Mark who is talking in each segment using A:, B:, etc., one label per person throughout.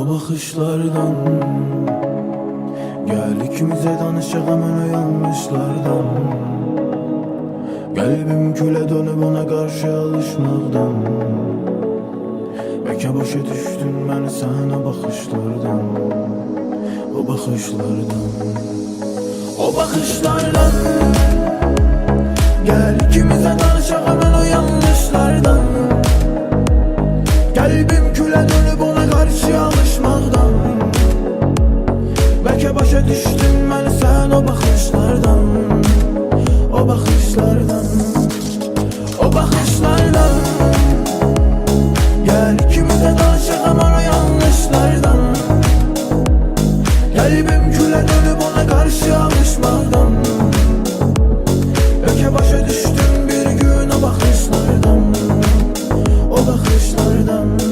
A: O bakışlardan Gel ikimize danışacak hemen uyanmışlardan Kalbim küle dönüp ona karşı alışmaktan. Beke boşa düştün ben sana bakışlardan. O bakışlardan. O bakışlardan. Gel ikimize danışacak Teke başa düştüm ben sen o bakışlardan O bakışlardan O bakışlardan. Gel ikimiz de danışak aman o yanlışlardan. Kalbim küle dönüp ona karşı alışmadan. Öke başa düştüm bir gün o bakışlardan O bakışlardan.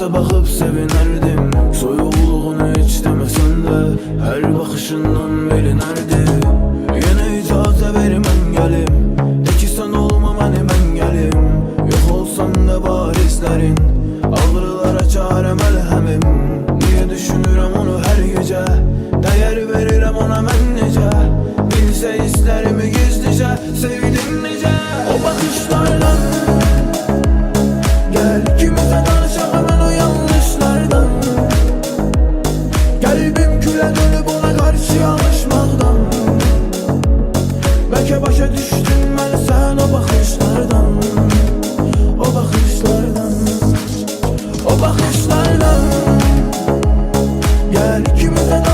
A: Nefese bakıp sevinirdim. Soyuluğunu hiç demesen de Her bakışından beri nerede? Kimden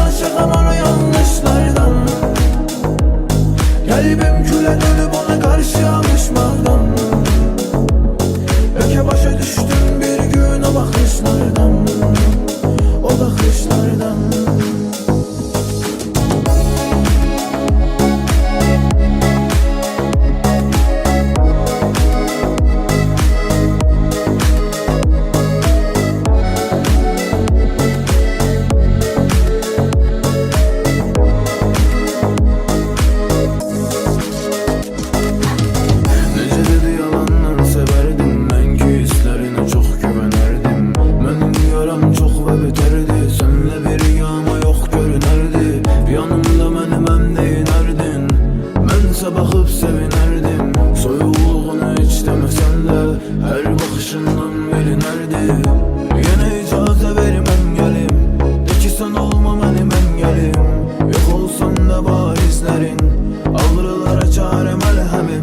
A: Sana çare melhemim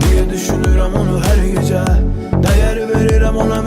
A: Diye düşünürüm onu her gece. Değer veririm ona